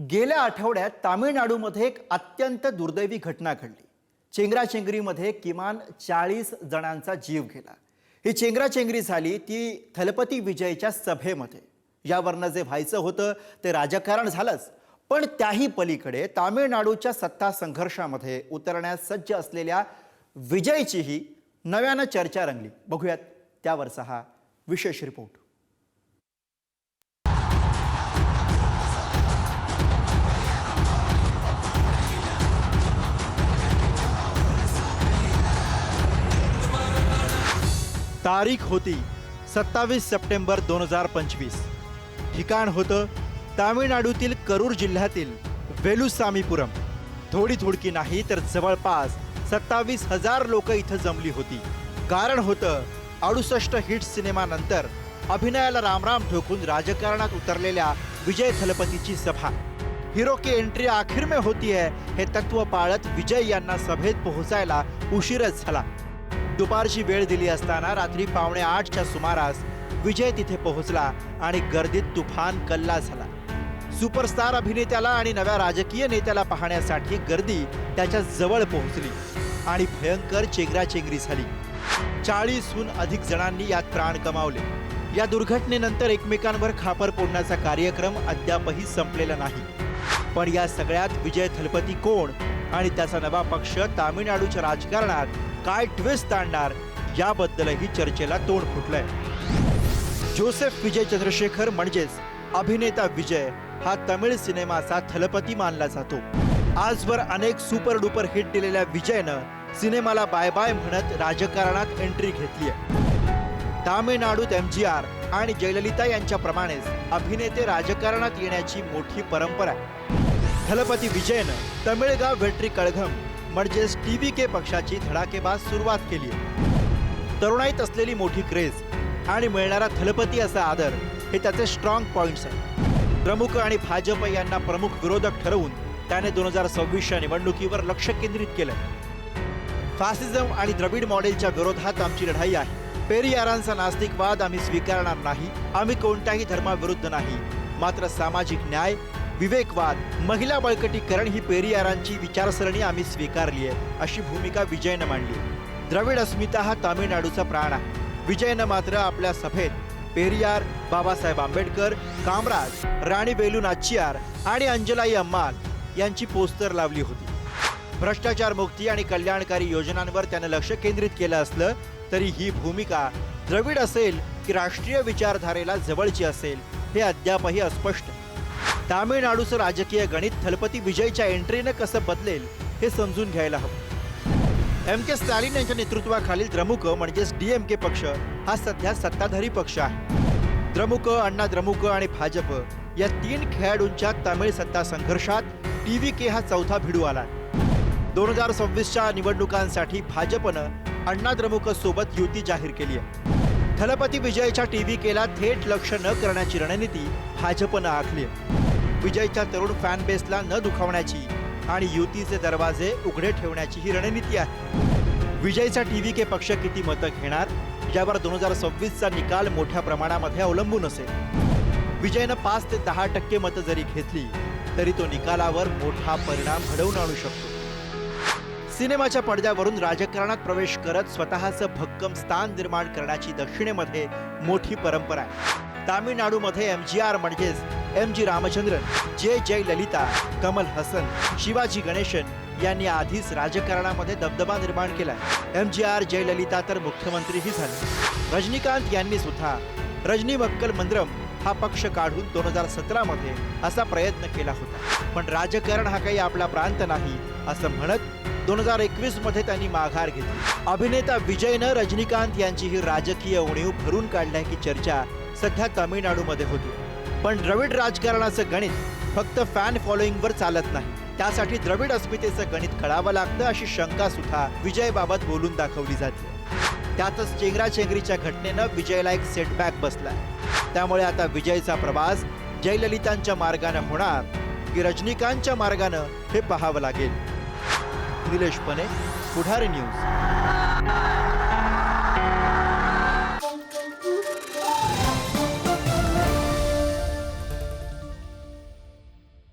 गेल्या आठवड्यात तामिळनाडूमध्ये एक अत्यंत दुर्दैवी घटना घडली. चेंगराचेंगरीमध्ये किमान चाळीस जणांचा जीव गेला. ही चेंगराचेंगरी झाली ती थलपती विजयच्या सभेमध्ये. यावरनं जे व्हायचं होतं ते राजकारण झालंच. पण त्याही पलीकडे तामिळनाडूच्या सत्ता संघर्षामध्ये उतरण्यास सज्ज असलेल्या विजयचीही नव्यानं चर्चा रंगली. बघूयात त्यावरचा हा विशेष रिपोर्ट. तारीख होती सत्तावीस सप्टेंबर दोन हजार पंचवीस. ठिकाण होतं तामिळनाडूतील करूर जिल्ह्यातील वेलुसामीपुरम. थोडी थोडकी नाही तर जवळपास सत्तावीस हजार लोक इथं जमली होती. कारण होतं अडुसष्ट हिट सिनेमानंतर अभिनयाला रामराम ठोकून राजकारणात उतरलेल्या विजय थलपतीची सभा. हिरो की एंट्री आखिर में होती है हे तत्व पाळत विजय यांना सभेत पोहोचायला उशीरच झाला. दुपारची वेळ दिली असताना रात्री पावणे आठच्या सुमारास विजय तिथे पोहोचला आणि गर्दीत तुफान कल्ला झाला. सुपरस्टार अभिनेत्याला आणि नव्या राजकीय नेत्याला पाहण्यासाठी गर्दी त्याच्याजवळ पोहोचली आणि भयंकर चेंगराचेंगरी झाली. चाळीसहून अधिक जणांनी यात प्राण कमावले या दुर्घटनेनंतर एकमेकांवर खापर फोडण्याचा कार्यक्रम अद्यापही संपलेला नाही. पण या सगळ्यात विजय थलपती कोण आणि त्याचा नवा पक्ष तामिळनाडूच्या राजकारणात काय ट्विस्ट आणणार याबद्दलही चर्चेला तोंड फुटलंय. जोसेफ विजय चंद्रशेखर म्हणजेच अभिनेता विजय हा तमिळ सिनेमाचा थलपती मानला जातो. आजवर अनेक सुपर डुपर हिट दिलेल्या विजयनं सिनेमाला बाय बाय म्हणत राजकारणात एंट्री घेतली तामिळनाडूत एम जी आर आणि जयललिता यांच्याप्रमाणेच अभिनेते राजकारणात येण्याची मोठी परंपरा आहे. थलपती विजयनं तमिळगाव वेट्री कळघम म्हणजेच टी व्ही के पक्षाची धडाकेबाज सुरुवात केली तरुणाईत असलेली मोठी क्रेज आणि मिळणारा थलपती असा आदर हे त्याचे स्ट्रॉंग पॉइंट्स आहेत. द्रमुक आणि भाजप यांना प्रमुख विरोधक ठरवून त्याने दोन हजार सव्वीसच्या निवडणुकीवर लक्ष केंद्रित केलं फासिझम आणि द्रविड मॉडेलच्या विरोधात आमची लढाई आहे. पेरियारांचा नास्तिकवाद आम्ही स्वीकारणार नाही. आम्ही कोणत्याही धर्माविरुद्ध नाही. मात्र सामाजिक न्याय विवेकवाद महिला बळकटीकरण ही पेरियारांची विचारसरणी आम्ही स्वीकारली आहे अशी भूमिका विजयनं मांडली. द्रविड अस्मिता हा तामिळनाडूचा प्राण आहे. विजयनं मात्र आपल्या सभेत पेरियार बाबासाहेब आंबेडकर कामराज राणी बेलू नाचियार आणि अंजलाई अम्माल यांची पोस्टर लावली होती. भ्रष्टाचार मुक्ती आणि कल्याणकारी योजनांवर त्यानं लक्ष केंद्रित केलं असलं तरी ही भूमिका द्रविड असेल की राष्ट्रीय विचारधारेला जवळची असेल हे अद्यापही अस्पष्ट. तामिळनाडूचं राजकीय गणित थलपती विजयच्या एंट्रीनं कसं बदलेल हे समजून घ्यायला हवं. एम के स्टॅलिन यांच्या नेतृत्वाखालील द्रमुक म्हणजेच डीएमके पक्ष हा सध्या सत्ताधारी पक्ष आहे. द्रमुक अण्णा द्रमुक आणि भाजप या तीन खेळाडूंच्या तमिळ सत्ता संघर्षात टी व्ही के हा चौथा भिडू आला दोन हजार सव्वीसच्या निवडणुकांसाठी भाजपनं अण्णा द्रमुक सोबत युती जाहीर केली आहे. थलपती विजयच्या टी व्ही केला थेट लक्ष न करण्याची रणनीती भाजपनं आखली आहे. विजयच्या तरुण फॅन बेसला न दुखावण्याची आणि युतीचे दरवाजे उघडे ठेवण्याची ही रणनीती आहे. विजयचा टी व्ही के पक्ष किती मतं घेणार यावर दोन हजार सव्वीसचा निकाल मोठ्या प्रमाणामध्ये अवलंबून असेल. विजयनं पाच ते दहा टक्के मतं जरी घेतली तरी तो निकालावर मोठा परिणाम घडवून आणू शकतो. सिनेमाच्या पडद्यावरून राजकारणात प्रवेश करत स्वतःचं भक्कम स्थान निर्माण करण्याची दक्षिणेमध्ये मोठी परंपरा आहे. तामिळनाडूमध्ये एम जी आर म्हणजेच M G Ramachandran J Jayalalithaa Kamal Haasan Shivaji Ganesan यांनी आधीच राजकारणामध्ये दबदबा निर्माण केला एम जी आर जयललिता तर मुख्यमंत्रीही झाले. रजनीकांत यांनी सुद्धा रजनी मक्कल मंद्रम हा पक्ष काढून दोन हजार सतरामध्ये असा प्रयत्न केला होता. पण राजकारण हा काही आपला प्रांत नाही असं म्हणत दोन हजार एकवीसमध्ये त्यांनी माघार घेतली. अभिनेता विजयनं रजनीकांत यांची ही राजकीय उणीव भरून काढण्याची चर्चा सध्या तामिळनाडूमध्ये होती. पण द्रविड राजकारणाचं गणित फक्त फॅन फॉलोईंगवर चालत नाही. त्यासाठी द्रविड अस्मितेचं गणित कळावं लागतं अशी शंका सुद्धा विजयबाबत बोलून दाखवली जाते. त्यातच चेंगराचेंगरीच्या घटनेनं विजयला एक सेटबॅक बसलाय. त्यामुळे आता विजयचा प्रवास जयललितांच्या मार्गानं होणार की रजनीकांतच्या मार्गानं हे पाहावं लागेल. निलेश पने पुढारी न्यूज.